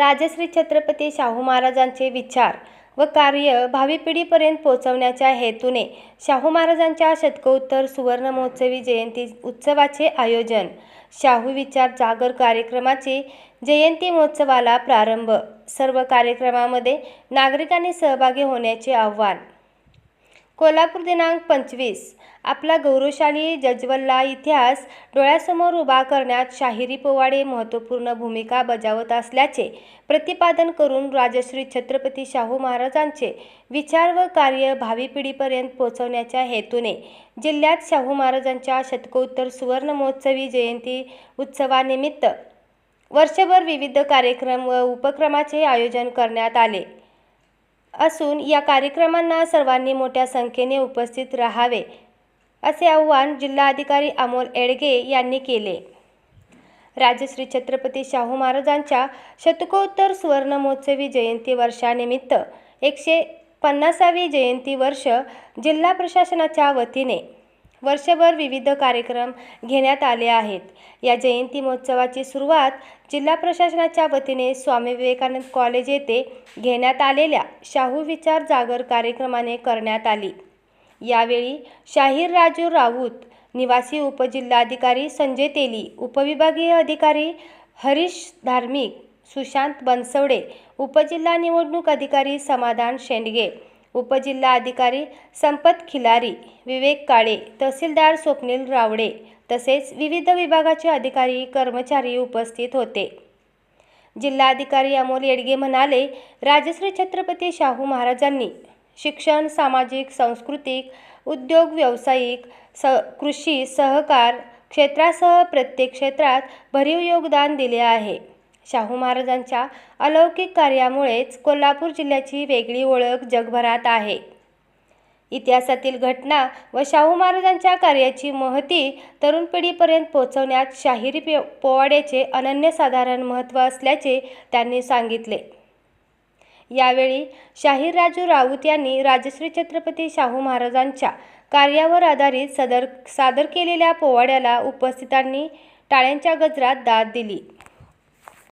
राजश्री छत्रपती शाहू महाराजांचे विचार व कार्य भावी पिढीपर्यंत पोहोचवण्याच्या हेतूने शाहू महाराजांच्या शतकोत्तर सुवर्ण महोत्सवी जयंती उत्सवाचे आयोजन. शाहू विचार जागर कार्यक्रमाचे जयंती महोत्सवाला प्रारंभ. सर्व कार्यक्रमामध्ये नागरिकांनी सहभागी होण्याचे आव्हान. कोल्हापूर दिनांक पंचवीस. आपला गौरवशाली जज्वल्ला इतिहास डोळ्यासमोर उभा करण्यात शाहिरी पोवाडे महत्त्वपूर्ण भूमिका बजावत असल्याचे प्रतिपादन करून राजश्री छत्रपती शाहू महाराजांचे विचार व कार्य भावी पिढीपर्यंत पोहोचवण्याच्या हेतूने जिल्ह्यात शाहू महाराजांच्या शतकोत्तर सुवर्ण महोत्सवी जयंती उत्सवानिमित्त वर्षभर विविध कार्यक्रम व उपक्रमाचे आयोजन करण्यात आले. असून या कार्यक्रमांना सर्वांनी मोठ्या संख्येने उपस्थित राहावे असे आवाहन जिल्हाधिकारी अमोल एडगे यांनी केले. राजश्री छत्रपती शाहू महाराजांच्या शतकोत्तर सुवर्णमहोत्सवी जयंती वर्षानिमित्त एकशे पन्नासावी जयंती वर्ष जिल्हा प्रशासनाच्या वतीने वर्षभर विविध कार्यक्रम घेण्यात आले आहेत. या जयंती महोत्सवाची सुरुवात जिल्हा प्रशासनाच्या वतीने स्वामी विवेकानंद कॉलेज येथे घेण्यात आलेल्या शाहू विचार जागर कार्यक्रमाने करण्यात आली. यावेळी शाहीर राजू राऊत निवासी उपजिल्हाधिकारी संजय तेली उपविभागीय अधिकारी हरीश धार्मिक सुशांत बनसवडे उपजिल्हा निवडणूक अधिकारी समाधान शेंडगे उपजिल्हा अधिकारी संपत खिलारी विवेक काळे तहसीलदार स्वप्नील रावडे तसेच विविध विभागाचे अधिकारी कर्मचारी उपस्थित होते. जिल्हाधिकारी अमोल येडगे म्हणाले राजश्री छत्रपती शाहू महाराजांनी शिक्षण सामाजिक सांस्कृतिक उद्योग व्यावसायिक स कृषी सहकार क्षेत्रासह प्रत्येक क्षेत्रात भरीव योगदान दिले आहे. शाहू महाराजांच्या अलौकिक कार्यामुळेच कोल्हापूर जिल्ह्याची वेगळी ओळख जगभरात आहे. इतिहासातील घटना व शाहू महाराजांच्या कार्याची महती तरुण पिढीपर्यंत पोहोचवण्यात शाहिरी पे पोवाड्याचे अनन्यसाधारण महत्त्व असल्याचे त्यांनी सांगितले. यावेळी शाहीर राजू राऊत यांनी राजश्री छत्रपती शाहू महाराजांच्या कार्यावर आधारित सदर सादर केलेल्या पोवाड्याला उपस्थितांनी टाळ्यांच्या गजरात दाद दिली.